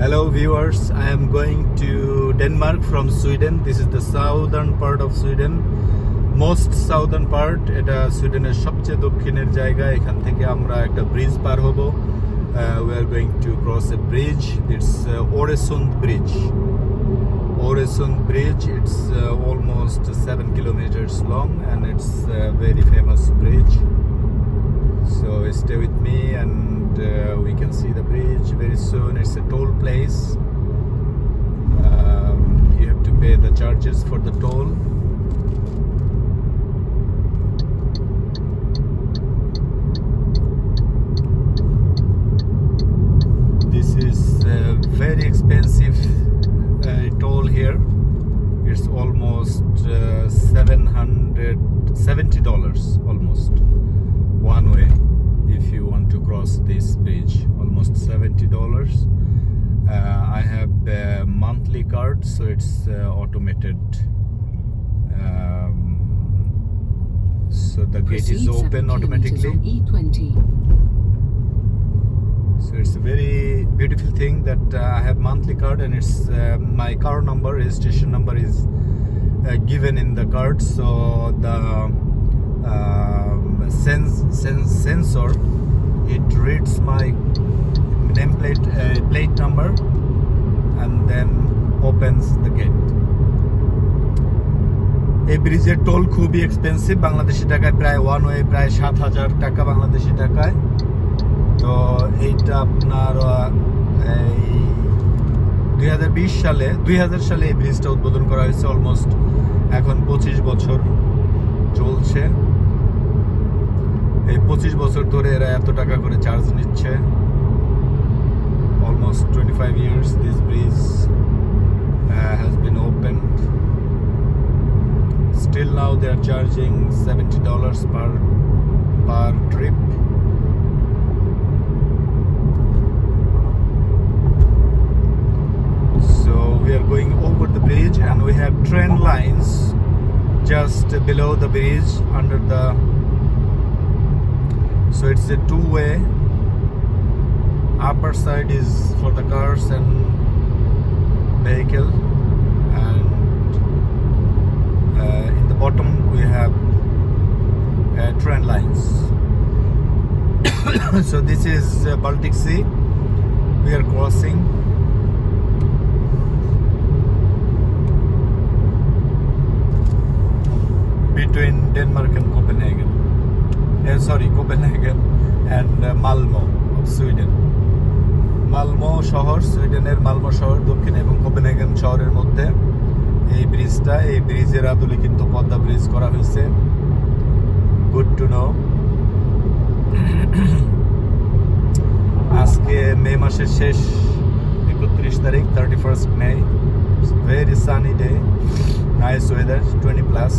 Hello viewers, I am going to Denmark from Sweden. This is the southern part of Sweden. Most southern part এটা সুইডেনের সবচেয়ে দক্ষিণের জায়গা এখান থেকে আমরা একটা ব্রিজ পার হব we are going to cross a bridge it's ওরেসুন্দ bridge ওরেসুন্দ bridge it's almost seven kilometres long and it's very famous bridge So stay with me and very soon. It's a toll place. Um, you have to pay the charges for the toll. This is a very expensive uh, toll here. It's almost uh, $770 almost you want to cross this bridge almost 70 dollars. Uh, i have a monthly card so it's uh, automated um, so the gate is open automatically. E20. so it's a very beautiful thing that uh, i have monthly card and it's uh, my car number registration number is uh, given in the card. So the um, sense, sense sensor it reads my nameplate uh, plate number and then opens the gate. এই ব্রিজের toll খুবই expensive Bangladeshi টাকায় প্রায় one way প্রায় সাত হাজার টাকা বাংলাদেশি টাকায়। তো এইটা আপনার এই দুই হাজার বিশ সালে দুই হাজার সালে এই ব্রিজটা উদ্বোধন করা হয়েছে অলমোস্ট এখন পঁচিশ বছর চলছে। এই পঁচিশ বছর ধরে এরা এত টাকা করে চার্জ নিচ্ছে। Almost twenty five years this bridge has been open still now they are charging seventy dollars per per trip we are going over the bridge and we have train lines just below the bridge under the so it's a two-way. Upper side is for the cars and vehicle. And uh, in the bottom we have uh, train lines. So this is uh, Baltic Sea. We are crossing. Between Denmark and Copenhagen. And uh, Malmo of Sweden. Malmo শহর সুইডেনের Malmo শহর দক্ষিণ এবং Copenhagen শহরের মধ্যে। এই ব্রিজটা এই ব্রিজের আদলে কিন্তু পদ্মা ব্রিজ করা হয়েছে। গুড টু নো আজকে মে মাসের শেষ একত্রিশ তারিখ thirty first May very sunny day nice weather twenty plus